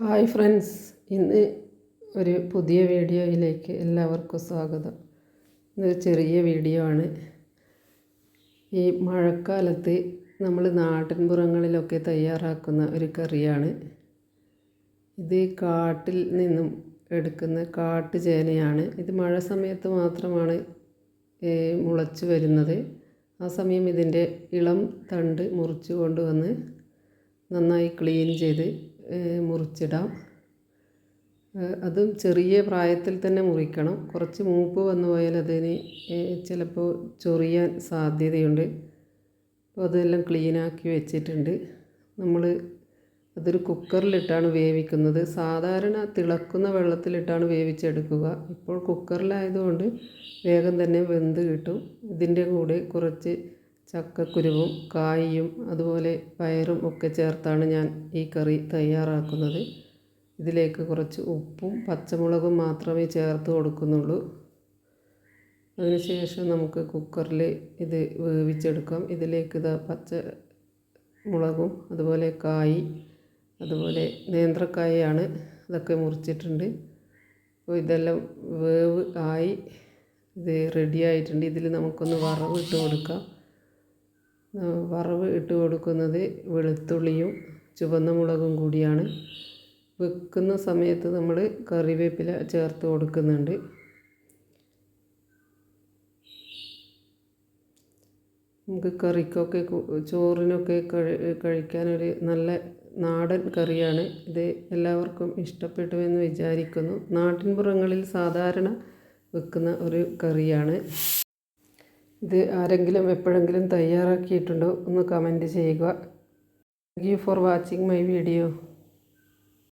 Hi friends ഇന്ന് ഒരു പുതിയ വീഡിയോയിലേക്ക് എല്ലാവർക്കും സ്വാഗതം. ഇതൊരു ചെറിയ വീഡിയോ ആണ്. ഈ മഴക്കാലത്ത് നമ്മൾ നാട്ടിൻപുറങ്ങളിലൊക്കെ തയ്യാറാക്കുന്ന ഒരു കറിയാണ്. ഇത് കാട്ടിൽ നിന്നും എടുക്കുന്ന കാട്ടു ചേനയാണ് ഇത് മഴ സമയത്ത് മാത്രമാണ് മുളച്ചു വരുന്നത്. ആ സമയം ഇതിന്റെ ഇളം തണ്ട് മുറിച്ചു കൊണ്ടുവന്ന് നന്നായി ക്ലീൻ ചെയ്ത് മുറിച്ചിടാം. അതും ചെറിയ പ്രായത്തിൽ തന്നെ മുറിക്കണം. കുറച്ച് മൂപ്പ് വന്നു പോയാൽ അതിന് ചിലപ്പോൾ ചൊറിയാൻ സാധ്യതയുണ്ട്. അപ്പോൾ അതെല്ലാം ക്ലീനാക്കി വെച്ചിട്ടുണ്ട്. നമ്മൾ അതൊരു കുക്കറിലിട്ടാണ് വേവിക്കുന്നത്. സാധാരണ തിളക്കുന്ന വെള്ളത്തിലിട്ടാണ് വേവിച്ചെടുക്കുക. ഇപ്പോൾ കുക്കറിലായതുകൊണ്ട് വേഗം തന്നെ വെന്ത് കിട്ടും. ഇതിന്റെ കൂടെ കുറച്ച് ചക്കക്കുരുവും കായും അതുപോലെ പയറും ഒക്കെ ചേർത്താണ് ഞാൻ ഈ കറി തയ്യാറാക്കുന്നത്. ഇതിലേക്ക് കുറച്ച് ഉപ്പും പച്ചമുളകും മാത്രമേ ചേർത്ത് കൊടുക്കുന്നുള്ളൂ. അതിനുശേഷം നമുക്ക് കുക്കറിൽ ഇത് വേവിച്ചെടുക്കാം. ഇതിലേക്ക് ഇതാ പച്ച മുളകും അതുപോലെ കായ് അതുപോലെ നേന്ത്രക്കായയാണ് ഇതൊക്കെ മുറിച്ചിട്ടുണ്ട്. അപ്പോൾ ഇതെല്ലാം വേവ് ആയി ഇത് റെഡി ആയിട്ടുണ്ട്. ഇതിൽ നമുക്കൊന്ന് വറവ് ഇട്ട് കൊടുക്കാം. വറവ് ഇട്ട് കൊടുക്കുന്നത് വെളുത്തുള്ളിയും ചുവന്ന മുളകും കൂടിയാണ്. വെക്കുന്ന സമയത്ത് നമ്മൾ കറിവേപ്പില ചേർത്ത് കൊടുക്കുന്നുണ്ട്. നമുക്ക് കറിക്കൊക്കെ ചോറിനൊക്കെ കഴിക്കാനൊരു നല്ല നാടൻ കറിയാണ്. ഇത് എല്ലാവർക്കും ഇഷ്ടപ്പെട്ടുവെന്ന് വിചാരിക്കുന്നു. നാട്ടിൻപുറങ്ങളിൽ സാധാരണ വെക്കുന്ന ഒരു കറിയാണ്. ഇത് ആരെങ്കിലും എപ്പോഴെങ്കിലും തയ്യാറാക്കിയിട്ടുണ്ടോ? ഒന്ന് കമന്റ് ചെയ്യുക. Thank you for watching my video